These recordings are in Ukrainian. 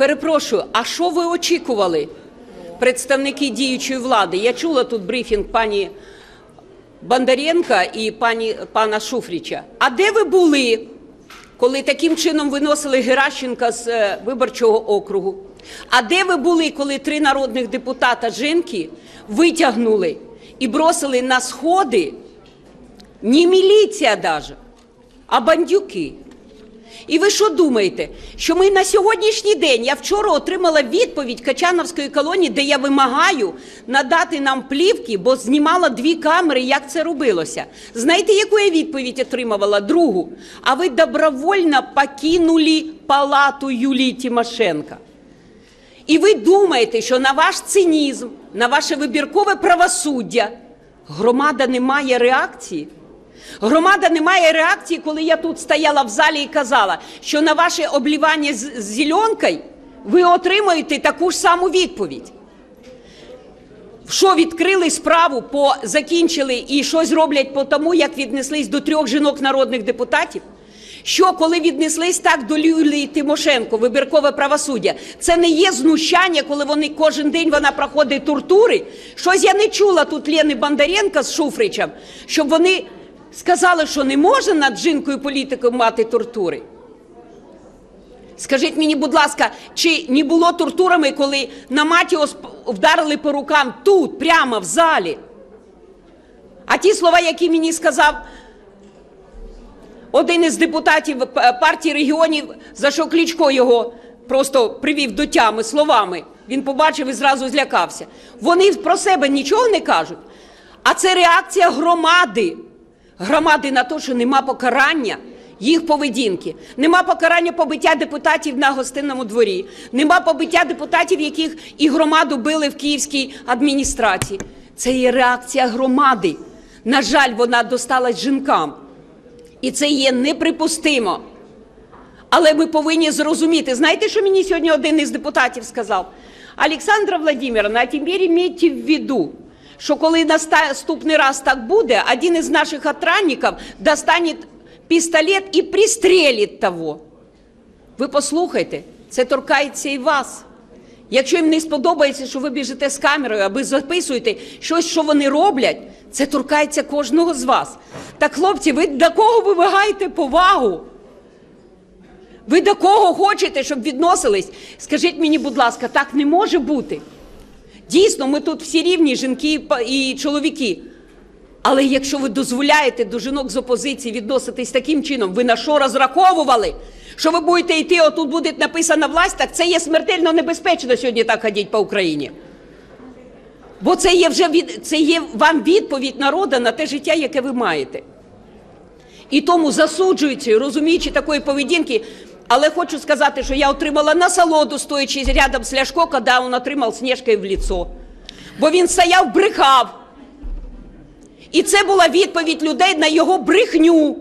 Перепрошую, а що ви очікували, представники діючої влади? Я чула тут брифінг пані Бондаренка і пані пана Шуфріча. А де ви були, коли таким чином виносили Геращенка з е, виборчого округу? А де ви були, коли три народних депутата жінки витягнули і бросили на сходи не міліція даже, а бандюки? І ви що думаєте, що ми на сьогоднішній день, я вчора отримала відповідь Качановської колонії, де я вимагаю надати нам плівки, бо знімала дві камери, як це робилося. Знаєте, яку я відповідь отримувала? Другу. А ви добровольно покинули палату Юлії Тимошенко. І ви думаєте, що на ваш цинізм, на ваше вибіркове правосуддя громада не має реакції? Громада не має реакції, коли я тут стояла в залі і казала, що на ваше облівання з зеленкою ви отримаєте таку ж саму відповідь. Що відкрили справу, по закінчили і щось роблять по тому, як віднеслись до трьох жінок народних депутатів? Що коли віднеслись так до Юлії Тимошенко, вибіркове правосуддя, це не є знущання, коли вони кожен день вона проходить тортури. Щось я не чула тут Лени Бондаренка з Шуфричем, щоб вони сказали, що не може над жінкою політикою мати тортури. Скажіть мені, будь ласка, чи не було тортурами, коли на Матіо вдарили по рукам тут, прямо в залі? А ті слова, які мені сказав один із депутатів партії регіонів, за що Кличко його просто привів до тями словами, він побачив і зразу злякався. Вони про себе нічого не кажуть. А це реакція громади. Громади на те, що нема покарання їх поведінки. Нема покарання побиття депутатів на гостинному дворі. Нема побиття депутатів, яких і громаду били в київській адміністрації. Це є реакція громади. На жаль, вона досталась жінкам. І це є неприпустимо. Але ми повинні зрозуміти. Знаєте, що мені сьогодні один із депутатів сказав? Олександра Владимировна, а тепер имейте в виду, що коли наступний раз так буде, один із наших охранників достане пістолет і пристрелить того. Ви послухайте, це торкається і вас. Якщо їм не сподобається, що ви біжите з камерою, аби записуєте щось, що вони роблять, це торкається кожного з вас. Так, хлопці, ви до кого ви вимагаєте повагу? Ви до кого хочете, щоб відносились? Скажіть мені, будь ласка, так не може бути. Дійсно, ми тут всі рівні, жінки і чоловіки. Але якщо ви дозволяєте до жінок з опозиції відноситись таким чином, ви на що розраховували? Що ви будете йти, отут буде написана власть, так це є смертельно небезпечно сьогодні так ходити по Україні. Бо це є вже від, це є вам відповідь народу на те життя, яке ви маєте. І тому засуджуючи, розуміючи такої поведінки, але хочу сказати, що я отримала насолоду, стоячи рядом з Ляшко, коли він отримав сніжкою в лицо. Бо він стояв, брехав. І це була відповідь людей на його брехню.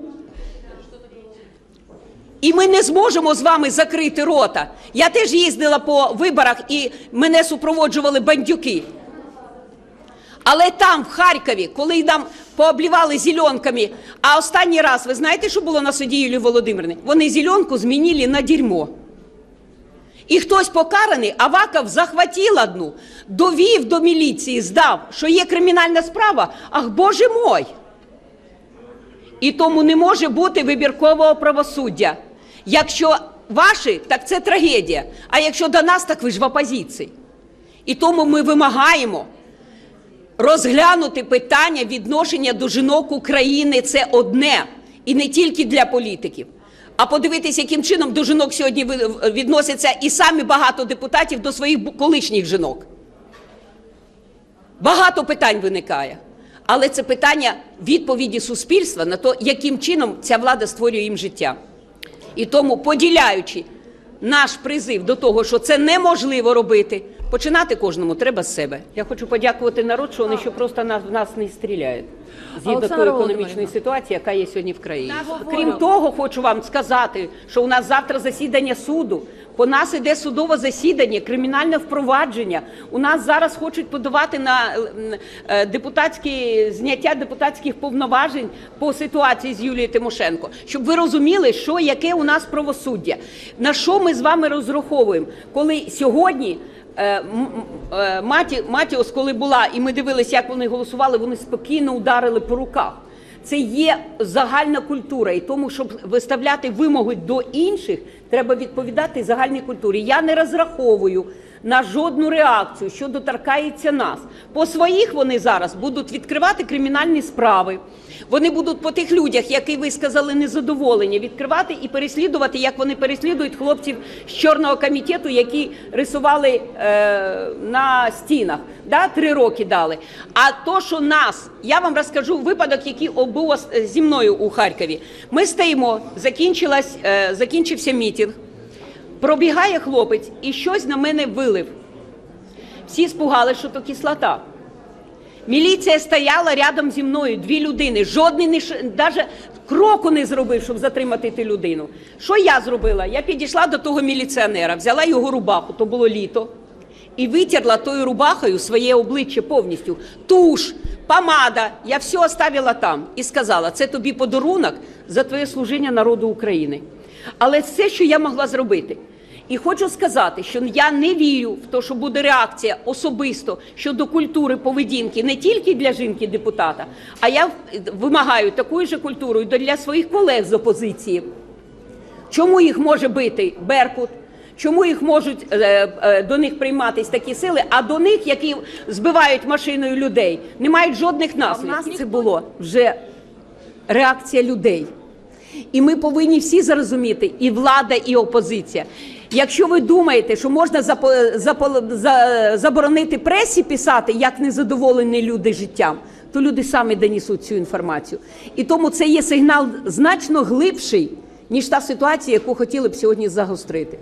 І ми не зможемо з вами закрити рота. Я теж їздила по виборах і мене супроводжували бандюки. Але там, в Харкові, коли нам пооблівали зеленками, а останній раз, ви знаєте, що було на суді Юлії Володимирівни? Вони зеленку змінили на дерьмо. І хтось покараний, Аваков захватив одну, довів до міліції, здав, що є кримінальна справа. Ах, Боже мой! І тому не може бути вибіркового правосуддя. Якщо ваші, так це трагедія. А якщо до нас, так ви ж в опозиції. І тому ми вимагаємо розглянути питання відношення до жінок України це одне, і не тільки для політиків. А подивитись, яким чином до жінок сьогодні відносяться і самі багато депутатів до своїх колишніх жінок. Багато питань виникає. Але це питання відповіді суспільства на те, яким чином ця влада створює їм життя. І тому, поділяючи наш призив до того, що це неможливо робити, починати кожному треба з себе. Я хочу подякувати народ, що вони ще просто нас, в нас не стріляють. Згідно тої економічної ситуації, яка є сьогодні в країні. Крім того, хочу вам сказати, що у нас завтра засідання суду По нас іде судове засідання, кримінальне впровадження. У нас зараз хочуть подавати на е, депутатські зняття депутатських повноважень по ситуації з Юлією Тимошенко. Щоб ви розуміли, що яке у нас правосуддя, на що ми з вами розраховуємо, коли сьогодні. Е, е, Маті, Матіос, коли була, і ми дивилися, як вони голосували, вони спокійно ударили по руках. Це є загальна культура, і тому, щоб виставляти вимоги до інших, треба відповідати загальній культурі. Я не розраховую на жодну реакцію, що доторкається нас. По своїх вони зараз будуть відкривати кримінальні справи. Вони будуть по тих людях, які висказали незадоволення, відкривати і переслідувати, як вони переслідують хлопців з чорного комітету, які рисували е, на стінах. Да, три роки дали. А то, що нас, я вам розкажу випадок, який був зі мною у Харкові. Ми стоїмо, закінчилась, е, закінчився мітинг. Пробігає хлопець і щось на мене вилив. Всі спугали, що то кислота. Міліція стояла рядом зі мною, дві людини. Жодний не даже кроку не зробив, щоб затримати ту людину. Що я зробила? Я підійшла до того міліціонера, взяла його рубаху, то було літо, і витерла тою рубахою своє обличчя повністю. Туш, помада, я все оставила там і сказала: це тобі подарунок за твоє служіння народу України. Але все, що я могла зробити. І хочу сказати, що я не вірю в те, що буде реакція особисто щодо культури поведінки не тільки для жінки-депутата, а я вимагаю такої ж культури для своїх колег з опозиції. Чому їх може бити Беркут? Чому їх можуть е, е, до них прийматись такі сили, а до них, які збивають машиною людей, не мають жодних наслідків? Це було вже реакція людей. І ми повинні всі зрозуміти, і влада, і опозиція. Якщо ви думаєте, що можна запо- запо- за- заборонити пресі писати, як незадоволені люди життям, то люди самі донесуть цю інформацію. І тому це є сигнал значно глибший, ніж та ситуація, яку хотіли б сьогодні загострити.